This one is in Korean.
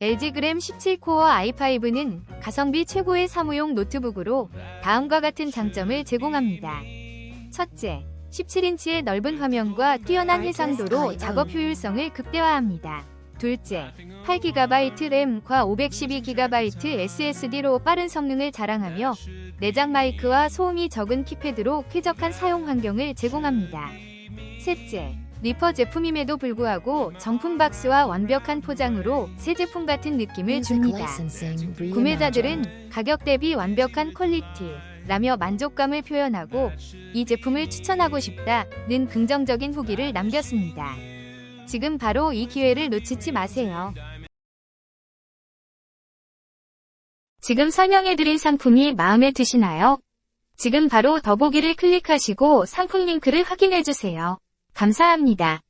LG 그램 17코어 i5는 가성비 최고의 사무용 노트북으로 다음과 같은 장점을 제공합니다. 첫째, 17인치의 넓은 화면과 뛰어난 해상도로 작업 효율성을 극대화합니다. 둘째, 8GB 램과 512GB SSD로 빠른 성능을 자랑하며 내장 마이크와 소음이 적은 키패드로 쾌적한 사용 환경을 제공합니다. 셋째, 리퍼 제품임에도 불구하고 정품 박스와 완벽한 포장으로 새 제품 같은 느낌을 줍니다. 구매자들은 가격 대비 완벽한 퀄리티 라며 만족감을 표현하고 이 제품을 추천하고 싶다는 긍정적인 후기를 남겼습니다. 지금 바로 이 기회를 놓치지 마세요. 지금 설명해드린 상품이 마음에 드시나요? 지금 바로 더보기를 클릭하시고 상품 링크를 확인해주세요. 감사합니다.